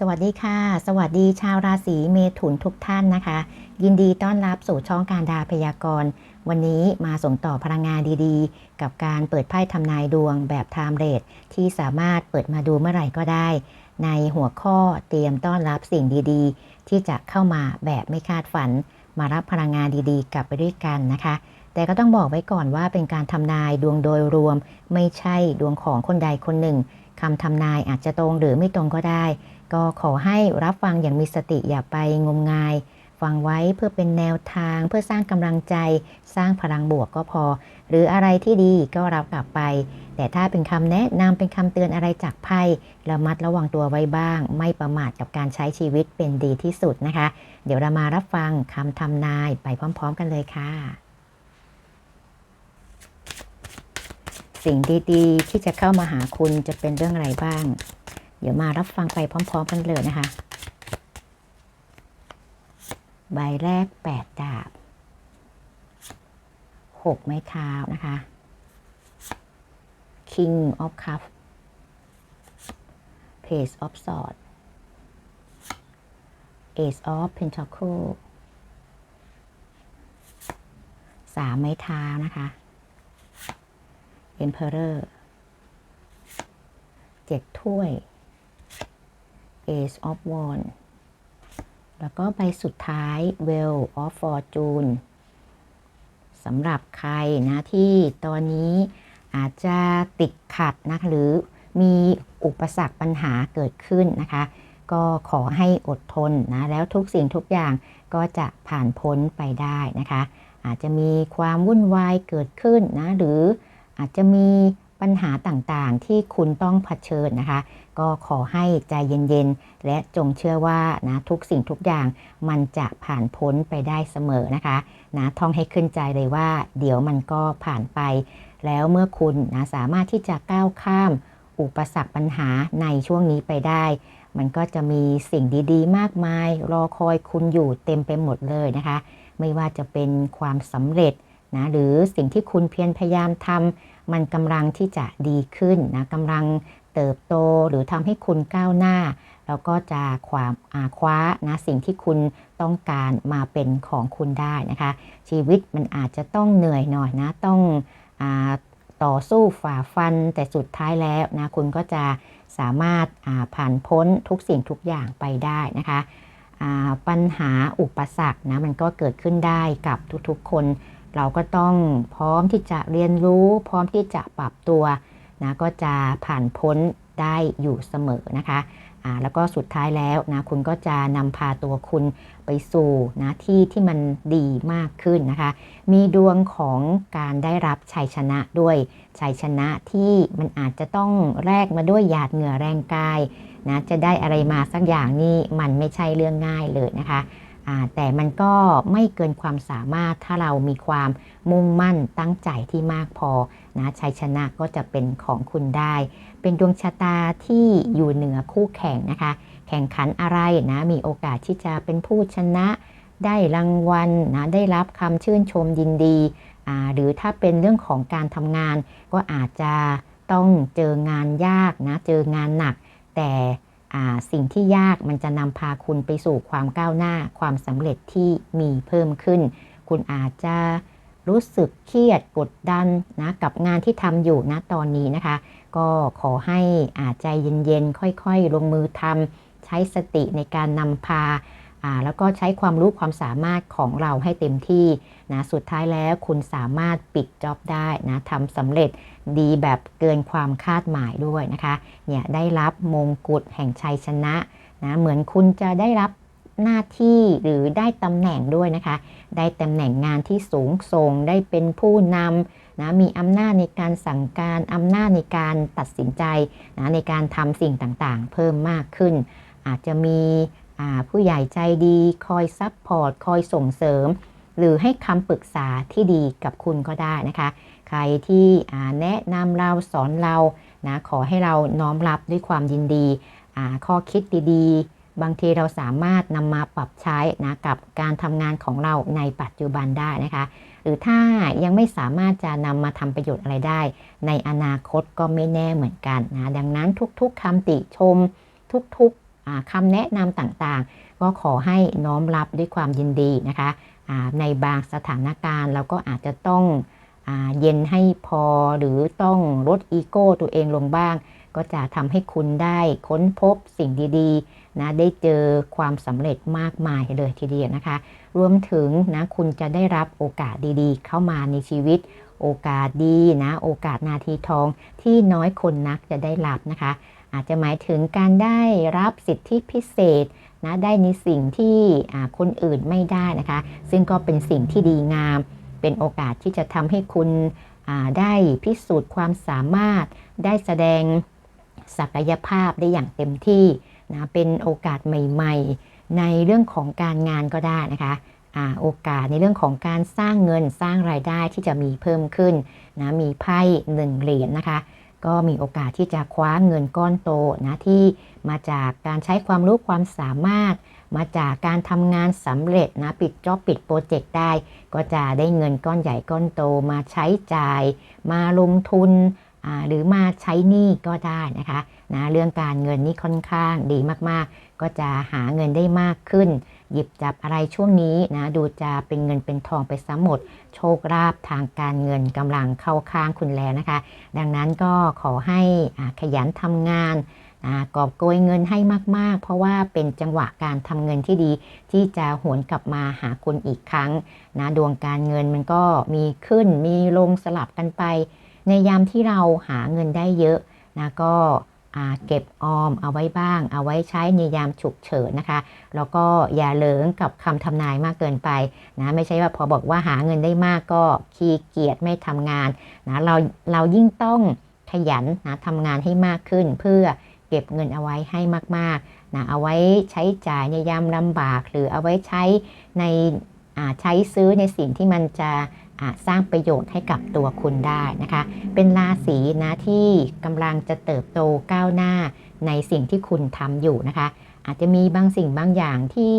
สวัสดีค่ะ สวัสดีชาวราศีเมถุนทุกท่านนะคะ ยินดีต้อนรับสู่ช่องการดาพยากรณ์ วันนี้มาส่งต่อพลังงานดีๆ กับการเปิดไพ่ทำนายดวงแบบไทม์เรทที่สามารถเปิดมาดูเมื่อไหร่ก็ได้ ในหัวข้อเตรียมต้อนรับสิ่งดีๆ ที่จะเข้ามาแบบไม่คาดฝัน มารับพลังงานดีๆ กลับไปด้วยกันนะคะ แต่ก็ต้องบอกไว้ก่อนว่าเป็นการทำนายดวงโดยรวม ไม่ใช่ดวงของคนใดคนหนึ่งคำทำนายอาจจะตรงหรือไม่ตรงก็ได้ ก็ขอให้รับฟังอย่างมีสติอย่าไปงมงาย ฟังไว้เพื่อเป็นแนวทาง เพื่อสร้างกำลังใจ สร้างพลังบวกก็พอ หรืออะไรที่ดีก็รับกลับไป แต่ถ้าเป็นคำแนะนำเป็นคำเตือนอะไรจากไพ่ระมัดระวังตัวไว้บ้าง ไม่ประมาทกับการใช้ชีวิตเป็นดีที่สุดนะคะ เดี๋ยวเรามารับฟังคำทำนายไปพร้อม ๆ กันเลยค่ะสิ่งดีๆ ที่จะเข้ามาหาคุณจะเป็นเรื่องอะไรบ้าง เดี๋ยวมารับฟังไปพร้อม ๆ กันเลยนะคะ ใบแรก8ดาบ6ไม้เท้านะคะ King of Cup Page of Sword Ace of Pentacle สามไม้เท้านะคะ Emperor เจ็ดถ้วย Ace of Wands แล้วก็ใบสุดท้าย Well of Fortune สำหรับใครนะที่ตอนนี้อาจจะติดขัดนะหรือมีอุปสรรคปัญหาเกิดขึ้นนะคะ ก็ขอให้อดทนนะแล้วทุกสิ่งทุกอย่างก็จะผ่านพ้นไปได้นะคะ อาจจะมีความวุ่นวายเกิดขึ้นนะหรืออาจจะมีปัญหาต่างๆที่คุณต้องเผชิญนะคะ ก็ขอให้ใจเย็นๆ และจงเชื่อว่านะทุกสิ่งทุกอย่างมันจะผ่านพ้นไปได้เสมอนะคะนะท่องให้ขึ้นใจเลยว่า เดี๋ยวมันก็ผ่านไป แล้วเมื่อคุณนะสามารถที่จะก้าวข้าม อุปสรรคปัญหาในช่วงนี้ไปได้ มันก็จะมีสิ่งดีๆ มากมาย รอคอยคุณอยู่เต็มไปหมดเลยนะคะ ไม่ว่าจะเป็นความสำเร็จนะหรือสิ่งที่คุณเพียรพยายามทำมันกำลังที่จะดีขึ้นนะกำลัง เติบโตหรือทำให้คุณก้าวหน้า แล้วก็จะความอาคว้านะสิ่งที่คุณต้องการมาเป็นของคุณได้นะคะ ชีวิตมันอาจจะต้องเหนื่อยหน่อยนะต้องอต่อสู้ฝ่าฟันแต่สุดท้ายแล้วนะคุณก็จะสามารถผ่านพ้นทุกสิ่งทุกอย่างไปได้นะคะปัญหาอุปสรรคนะมันก็เกิดขึ้นได้กับทุกๆคน เราก็ต้องพร้อมที่จะเรียนรู้ พร้อมที่จะปรับตัว นะก็จะผ่านพ้นได้อยู่เสมอนะคะแล้วก็สุดท้ายแล้วนะคุณก็จะนำพาตัวคุณไปสู่นะที่ที่มันดีมากขึ้นนะคะ มีดวงของการได้รับชัยชนะด้วยชัยชนะที่มันอาจจะต้องแลกมาด้วยหยาดเหงื่อแรงกายนะจะได้อะไรมาสักอย่างนี่มันไม่ใช่เรื่องง่ายเลยนะคะแต่มันก็ไม่เกินความสามารถถ้าเรามีความมุ่งมั่นตั้งใจที่มากพอ นะชัยชนะก็จะเป็นของคุณได้ เป็นดวงชะตาที่อยู่เหนือคู่แข่งนะคะ แข่งขันอะไรนะมีโอกาสที่จะเป็นผู้ชนะ ได้รางวัลนะได้รับคำชื่นชมยินดีหรือถ้าเป็นเรื่องของการทำงาน ก็อาจจะต้องเจองานยากนะเจองานหนัก แต่สิ่งที่ยากมันจะนำพาคุณไปสู่ความก้าวหน้า ความสำเร็จที่มีเพิ่มขึ้น คุณอาจจะ รู้สึกเครียดกดดันนะกับงานที่ทำอยู่นะตอนนี้นะคะ ก็ขอให้อาใจเย็นๆ ค่อยๆ ลงมือทำใช้สติในการนำพาแล้วก็ใช้ความรู้ความสามารถของเราให้เต็มที่นะสุดท้ายแล้วคุณสามารถปิดจ็อบได้นะทำสำเร็จดีแบบเกินความคาดหมายด้วยนะคะเนี่ยได้รับมงกุฎแห่งชัยชนะนะเหมือนคุณจะได้รับ หน้าที่หรือได้ตำแหน่งด้วยนะคะ ได้ตำแหน่งงานที่สูงส่ง ได้เป็นผู้นำนะ มีอำนาจในการสั่งการอำนาจในการตัดสินใจนะในการทำสิ่งต่างๆ เพิ่มมากขึ้น อาจจะมีผู้ใหญ่ใจดี คอยซับพอร์ต คอยส่งเสริม หรือให้คำปรึกษาที่ดีกับคุณก็ได้นะคะ ใครที่แนะนำเราสอนเรานะขอให้เราน้อมรับด้วยความยินดีข้อคิดดีๆ บางทีเราสามารถนำมาปรับใช้นะกับการทำงานของเราในปัจจุบันได้นะคะ หรือถ้ายังไม่สามารถจะนำมาทำประโยชน์อะไรได้ ในอนาคตก็ไม่แน่เหมือนกันนะดังนั้นทุกๆคำติชม ทุกๆคำแนะนำต่างๆ ก็ขอให้น้อมรับด้วยความยินดีนะคะในบางสถานการณ์เราก็อาจจะต้องอเย็นให้พอหรือต้องลดอีโก้ตัวเองลงบ้าง ก็จะทำให้คุณได้ค้นพบสิ่งดีๆนะได้เจอความสำเร็จมากมายเลยทีเดียวนะคะ รวมถึงนะคุณจะได้รับโอกาสดีๆ เข้ามาในชีวิต โอกาสดีนะโอกาสนาทีทองที่น้อยคนนักจะได้รับนะคะ อาจจะหมายถึงการได้รับสิทธิพิเศษนะได้ในสิ่งที่คนอื่นไม่ได้นะคะ ซึ่งก็เป็นสิ่งที่ดีงาม เป็นโอกาสที่จะทำให้คุณได้พิสูจน์ความสามารถได้แสดง ศักยภาพได้อย่างเต็มที่นะเป็นโอกาสใหม่ ๆ ในเรื่องของการงานก็ได้นะคะโอกาสในเรื่องของการสร้างเงินสร้างรายได้ที่จะมีเพิ่มขึ้นนะมีไพ่หนึ่งเหรียญนนะคะ ก็มีโอกาสที่จะคว้าเงินก้อนโตนะที่มาจากการใช้ความรู้ความสามารถ มาจากการทำงานสำเร็จนะปิดจอบปิดโปรเจกต์ได้ ก็จะได้เงินก้อนใหญ่ก้อนโตมาใช้จ่าย มาลงทุน หรือมาใช้หนี้ก็ได้นะคะนะเรื่องการเงินนี่ค่อนข้างดีมากๆ ก็จะหาเงินได้มากขึ้น หยิบจับอะไรช่วงนี้นะดูจะเป็นเงินเป็นทองไปซะหมด โชคลาภทางการเงินกำลังเข้าข้างคุณแล้วนะคะ ดังนั้นก็ขอให้ขยันทำงานกอบโกยเงินให้มาก ๆ เพราะว่าเป็นจังหวะการทำเงินที่ดี ที่จะหวนกลับมาหาคุณอีกครั้งนะดวงการเงินมันก็มีขึ้นมีลงสลับกันไป ในยามที่เราหาเงินได้เยอะนะก็เก็บออมเอาไว้บ้าง เอาไว้ใช้ในยามฉุกเฉินนะคะ แล้วก็อย่าเลิงกับคำทำนายมากเกินไปนะไม่ใช่ว่าพอบอกว่าหาเงินได้มากก็ขี้เกียจไม่ทำงานนะเราเรายิ่งต้องขยันนะทำงานให้มากขึ้น เพื่อเก็บเงินเอาไว้ให้มากๆนะเอาไว้ใช้จ่ายในยามลำบาก หรือเอาไว้ใช้ในใช้ซื้อในสิ่งที่มันจะ สร้างประโยชน์ให้กับตัวคุณได้นะคะ เป็นราศีนะที่กำลังจะเติบโตก้าวหน้าในสิ่งที่คุณทำอยู่นะคะ อาจจะมีบางสิ่งบางอย่างที่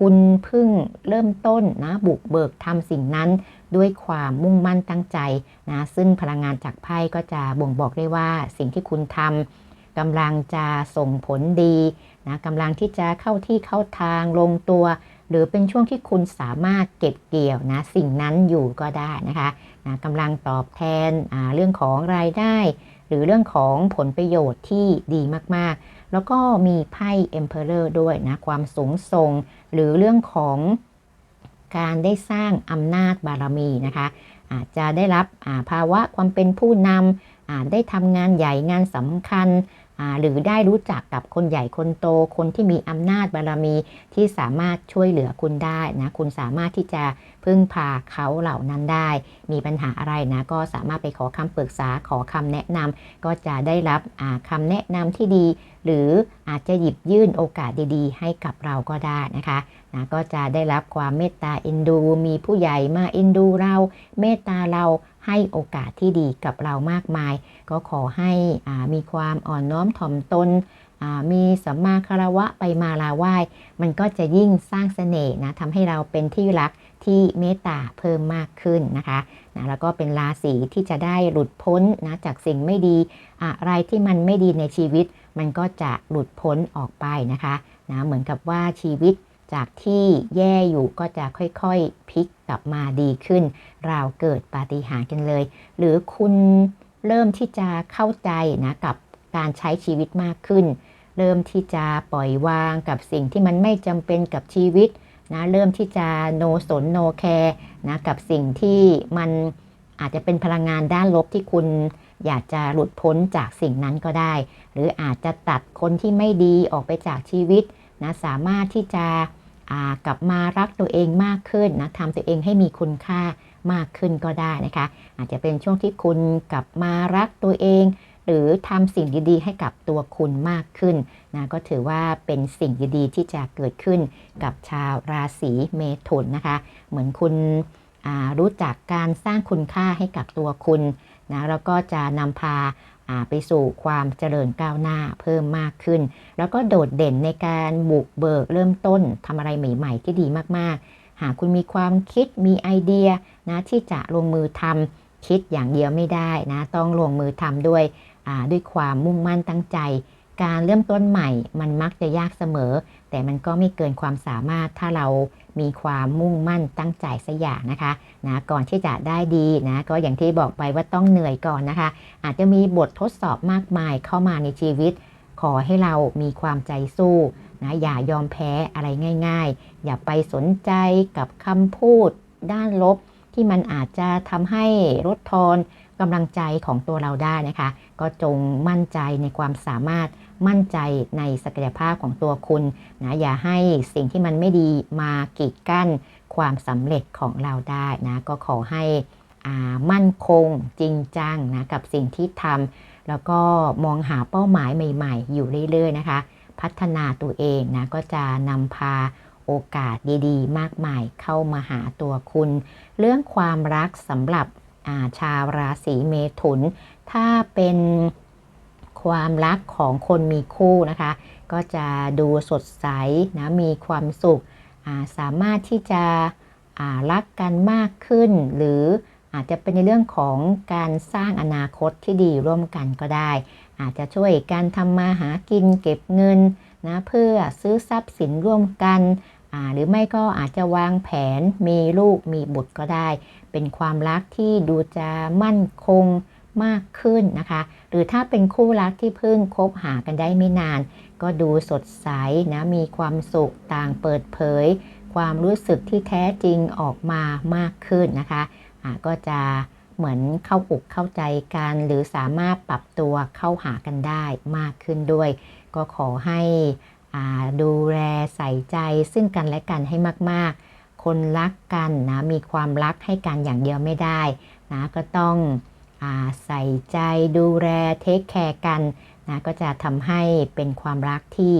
คุณเพิ่งเริ่มต้นนะบุกเบิกทำสิ่งนั้นด้วยความมุ่งมั่นตั้งใจนะซึ่งพลังงานจากไพ่ก็จะบ่งบอกได้ว่าสิ่งที่คุณทำกำลังจะส่งผลดีนะกำลังที่จะเข้าที่เข้าทางลงตัว หรือเป็นช่วงที่คุณสามารถเก็บเกี่ยวนะสิ่งนั้นอยู่ก็ได้นะคะนะกำลังตอบแทนเรื่องของรายได้ หรือเรื่องของผลประโยชน์ที่ดีมากๆ แล้วก็มีไพ่ Emperor ด้วยนะความสูงส่ง หรือเรื่องของการได้สร้างอำนาจบารมีนะคะอาจจะได้รับภาวะความเป็นผู้นำได้ทำงานใหญ่งานสำคัญ หรือได้รู้จักกับคนใหญ่คนโต คนที่มีอำนาจบารมีที่สามารถช่วยเหลือคุณได้นะ คุณสามารถที่จะ พึ่งพาเขาเหล่านั้นได้ มีปัญหาอะไรนะ ก็สามารถไปขอคำปรึกษาขอคำแนะนำก็จะได้รับคำแนะนำที่ดี หรืออาจจะหยิบยื่นโอกาสดีๆ ให้กับเราก็ได้นะคะนะก็จะได้รับความเมตตาเอ็นดู มีผู้ใหญ่มาเอ็นดูเราเมตตาเราให้โอกาสที่ดีกับเรามากมาย ก็ขอให้มีความอ่อนน้อมถ่อมตนมีสัมมาคารวะไปมาลาไหว้ มันก็จะยิ่งสร้างเสน่ห์นะทำให้เราเป็นที่รัก ที่เมตตาเพิ่มมากขึ้นนะคะนะแล้วก็เป็นราศีที่จะได้หลุดพ้นนะจากสิ่งไม่ดี อะไรที่มันไม่ดีในชีวิต มันก็จะหลุดพ้นออกไปนะคะนะเหมือนกับว่าชีวิตจากที่แย่อยู่ก็จะค่อยๆพลิกกลับมาดีขึ้น เราเกิดปาฏิหาริย์กันเลย หรือคุณเริ่มที่จะเข้าใจนะกับการใช้ชีวิตมากขึ้น เริ่มที่จะปล่อยวางกับสิ่งที่มันไม่จำเป็นกับชีวิต นะเริ่มที่จะโนสนโนแคร์นะกับสิ่งที่มันอาจจะเป็นพลังงานด้านลบที่คุณอยากจะหลุดพ้นจากสิ่งนั้นก็ได้ หรืออาจจะตัดคนที่ไม่ดีออกไปจากชีวิตนะสามารถที่จะกลับมารักตัวเองมากขึ้นนะทำตัวเองให้มีคุณค่ามากขึ้นก็ได้นะคะ อาจจะเป็นช่วงที่คุณกลับมารักตัวเอง หรือทำสิ่งดีๆ ให้กับตัวคุณมากขึ้นนะก็ถือว่าเป็นสิ่งดีๆ ที่จะเกิดขึ้นกับชาวราศีเมถุนนะคะ เหมือนคุณรู้จักการสร้างคุณค่าให้กับตัวคุณนะแล้วก็จะนำพาไปสู่ความเจริญก้าวหน้าเพิ่มมากขึ้น แล้วก็โดดเด่นในการบุกเบิกเริ่มต้นทำอะไรใหม่ ๆ ที่ดีมากๆ หากคุณมีความคิดมีไอเดียนะที่จะลงมือทำคิดอย่างเดียวไม่ได้นะ ต้องลงมือทำด้วย ด้วยความมุ่งมั่นตั้งใจ การเริ่มต้นใหม่ มันมักจะยากเสมอ แต่มันก็ไม่เกินความสามารถถ้าเรามีความมุ่งมั่นตั้งใจสักอย่างนะคะนะก่อนที่จะได้ดีนะก็อย่างที่บอกไปว่าต้องเหนื่อยก่อนนะคะ อาจจะมีบททดสอบมากมายเข้ามาในชีวิต ขอให้เรามีความใจสู้นะอย่ายอมแพ้อะไรง่าย ๆ อย่าไปสนใจกับคำพูดด้านลบที่มันอาจจะทำให้ลดทอนกำลังใจของตัวเราได้นะคะ ก็จงมั่นใจในความสามารถมั่นใจในศักยภาพของตัวคุณนะอย่าให้สิ่งที่มันไม่ดีมากีดกั้นความสำเร็จของเราได้นะก็ขอให้มั่นคงจริงจังนะกับสิ่งที่ทำแล้วก็มองหาเป้าหมายใหม่ ๆ อยู่เรื่อย ๆ นะคะ พัฒนาตัวเองนะก็จะนำพาโอกาสดีๆ มากมายเข้ามาหาตัวคุณ เรื่องความรักสำหรับชาวราศีเมถุน ถ้าเป็นความรักของคนมีคู่นะคะ ก็จะดูสดใสนะมีความสุขสามารถที่จะรักกันมากขึ้น หรืออาจจะเป็นในเรื่องของการสร้างอนาคตที่ดีร่วมกันก็ได้ อาจจะช่วยการทำมาหากินเก็บเงินนะเพื่อซื้อทรัพย์สินร่วมกัน หรือไม่ก็อาจจะวางแผนมีลูกมีบุตรก็ได้ เป็นความรักที่ดูจะมั่นคง มากขึ้นนะคะ หรือถ้าเป็นคู่รักที่เพิ่งคบหากันได้ไม่นาน ก็ดูสดใสนะมีความสุขต่างเปิดเผย ความรู้สึกที่แท้จริงออกมามากขึ้นนะคะะก็จะเหมือนเข้าอกเข้าใจกัน หรือสามารถปรับตัวเข้าหากันได้มากขึ้นด้วย ก็ขอให้ดูแลใส่ใจซึ่งกันและกันให้มาก ๆ คนรักกันนะมีความรักให้กันอย่างเดียวไม่ได้นะก็ต้อง ใส่ใจดูแลเทคแคร์กันนะก็จะทำให้เป็นความรักที่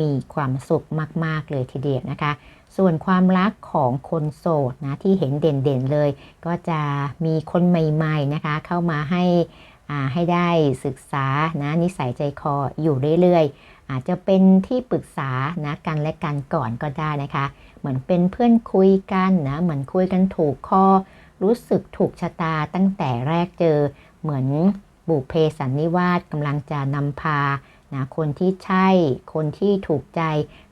มีความสุขมาก ๆ เลยทีเดียวนะคะ ส่วนความรักของคนโสดนะที่เห็นเด่นๆเลย ก็จะมีคนใหม่ๆนะคะเข้ามาให้ให้ได้ศึกษานะนิสัยใจคออยู่เรื่อยๆ อาจจะเป็นที่ปรึกษานะกันและกันก่อนก็ได้นะคะ เหมือนเป็นเพื่อนคุยกันนะเหมือนคุยกันถูกคอ รู้สึกถูกชะตาตั้งแต่แรกเจอเหมือนบุเพสันนิวาสกำลังจะนำพานะคนที่ใช่ คนที่ถูกใจ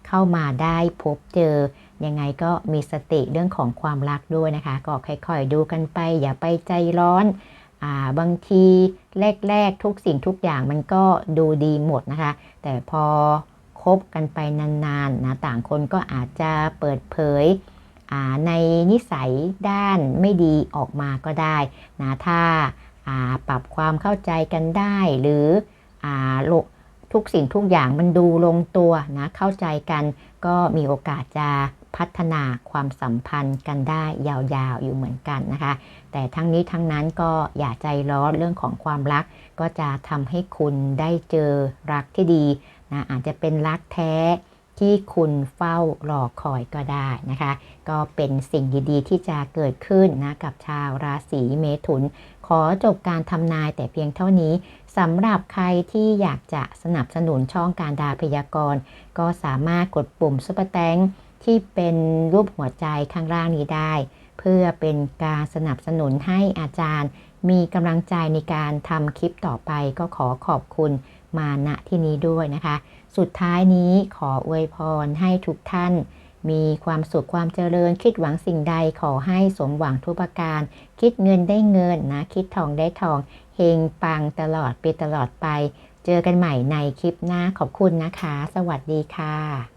เข้ามาได้พบเจอ ยังไงก็มีสติเรื่องของความรักด้วยนะคะ ก็ค่อยๆดูกันไป อย่าไปใจร้อนอาบางทีแรกๆทุกสิ่งทุกอย่างมันก็ดูดีหมดนะคะ แต่พอคบกันไปนานๆนะต่างคนก็อาจจะเปิดเผย ในนิสัยด้านไม่ดีออกมาก็ได้นะถ้าปรับความเข้าใจกันได้ หรือทุกสิ่งทุกอย่างมันดูลงตัวนะเข้าใจกันก็มีโอกาสจะพัฒนาความสัมพันธ์กันได้ยาวๆอยู่เหมือนกันนะคะ แต่ทั้งนี้ทั้งนั้นก็อย่าใจร้อนเรื่องของความรัก ก็จะทำให้คุณได้เจอรักที่ดีนะอาจจะเป็นรักแท้ ที่คุณเฝ้ารอคอยก็ได้นะคะ ก็เป็นสิ่งดีๆ ที่จะเกิดขึ้นนะกับชาวราศีเมถุน ขอจบการทำนายแต่เพียงเท่านี้สำหรับใครที่อยากจะสนับสนุนช่องการดาพยากรณ์ ก็สามารถกดปุ่มซุปเปอร์แตงที่เป็นรูปหัวใจข้างล่างนี้ได้ เพื่อเป็นการสนับสนุนให้อาจารย์ มีกำลังใจในการทำคลิปต่อไปก็ขอขอบคุณมาณที่นี้ด้วยนะคะ สุดท้ายนี้ขออวยพรให้ทุกท่าน มีความสุขความเจริญ คิดหวังสิ่งใดขอให้สมหวังทุกประการ คิดเงินได้เงินนะ คิดทองได้ทองเฮงปังตลอดไปตลอดไป เจอกันใหม่ในคลิปหน้าขอบคุณนะคะ สวัสดีค่ะ